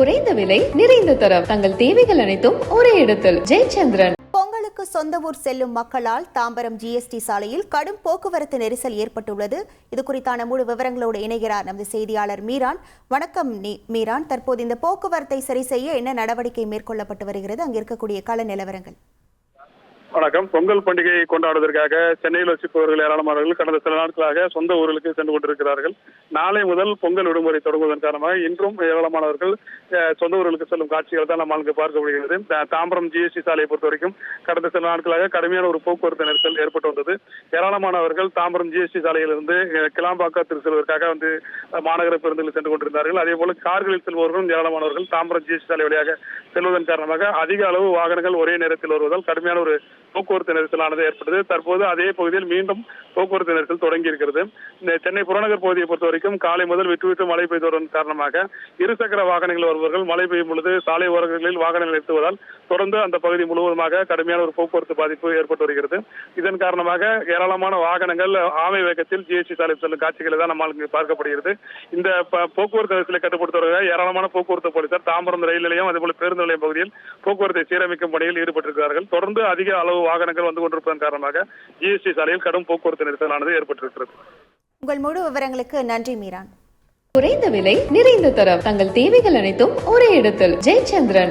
குறைந்த விலை நிறைந்த தரம். தங்கள் தேவைகள் அனைத்தும் ஒரே இடத்தில். ஜெயச்சந்திரன். பொங்கலுக்கு சொந்த ஊர் செல்லும் மக்களால் தாம்பரம் ஜிஎஸ்டி சாலையில் கடும் போக்குவரத்து நெரிசல் ஏற்பட்டுள்ளது. இது குறித்தான முழு விவரங்களோடு இணைகிறார் நமது செய்தியாளர் மீரான். வணக்கம் மீரான். தற்போது இந்த போக்குவரத்தை சரி செய்ய என்ன நடவடிக்கை மேற்கொள்ளப்பட்டு வருகிறது? அங்கு இருக்கக்கூடிய கள நிலவரங்கள். வணக்கம். பொங்கல் பண்டிகையை கொண்டாடுவதற்காக சென்னையில் வசிப்பவர்கள் ஏராளமானவர்கள் கடந்த சில நாட்களாக சொந்த ஊர்களுக்கு சென்று கொண்டிருக்கிறார்கள். நாளை முதல் பொங்கல் விடுமுறை தொடங்குவதன் காரணமாக இன்றும் ஏராளமானவர்கள் சொந்த ஊர்களுக்கு செல்லும் காட்சிகள் தான் நம்மால் பார்க்க முடிகிறது. தாம்பரம் ஜிஎஸ்டி சாலையை பொறுத்த வரைக்கும் கடந்த சில நாட்களாக கடுமையான ஒரு போக்குவரத்து நெரிசல் ஏற்பட்டு வந்தது. ஏராளமானவர்கள் தாம்பரம் ஜிஎஸ்டி சாலையிலிருந்து கிளாம்பாக்கத்திற்கு செல்வதற்காக வந்து மாநகர பேருந்தில் சென்று கொண்டிருந்தார்கள். அதே போல கார்களில் செல்பவர்களும் ஏராளமானவர்கள் தாம்பரம் ஜிஎஸ்டி சாலை வழியாக செல்வதன் காரணமாக அதிக அளவு வாகனங்கள் ஒரே நேரத்தில் வருவதால் கடுமையான ஒரு போக்குவரத்து நெரிசலானது ஏற்பட்டது. தற்போது அதே பகுதியில் மீண்டும் போக்குவரத்து நெரிசல் தொடங்கி இருக்கிறது இந்த சென்னை புறநகர் பகுதியை பொறுத்த வரைக்கும் காலை முதல் விட்டு விட்டு மழை பெய்ததன் காரணமாக இருசக்கர வாகனங்கள் வருபவர்கள் மழை பெய்யும் பொழுது சாலை ஓரங்களில் வாகனங்கள் நிறுத்துவதால் தொடர்ந்து அந்த பகுதி முழுவதுமாக கடுமையான ஒரு போக்குவரத்து பாதிப்பு ஏற்பட்டு வருகிறது. இதன் காரணமாக ஏராளமான வாகனங்கள் ஆமை வேகத்தில் ஜிஎஸ்டி சாலை செல்லும் காட்சிகளை தான் நம்மால் இங்கு பார்க்கப்படுகிறது. இந்த போக்குவரத்து நெரிசலை கட்டுப்படுத்துவதற்காக ஏராளமான போக்குவரத்து போலீசார் தாம்பரம் ரயில் நிலையம் அதேபோல பேருந்து நிலையம் பகுதியில் போக்குவரத்தை சீரமைக்கும் பணியில் ஈடுபட்டிருக்கிறார்கள். தொடர்ந்து அதிக அளவு வாகனங்கள் வந்து கொண்டிருப்பதன் காரணமாக ஜிஎஸ்டி சாலையில் கடும் போக்குவரத்து நெரிசலானது ஏற்பட்டிருக்கிறது. உங்கள் முழு விவரங்களுக்கு நன்றி மீரான். குறைந்த விலை நிறைந்த தரம். தங்கள் தேவைகள் அனைத்தும் ஒரே இடத்தில். ஜெயச்சந்திரன்.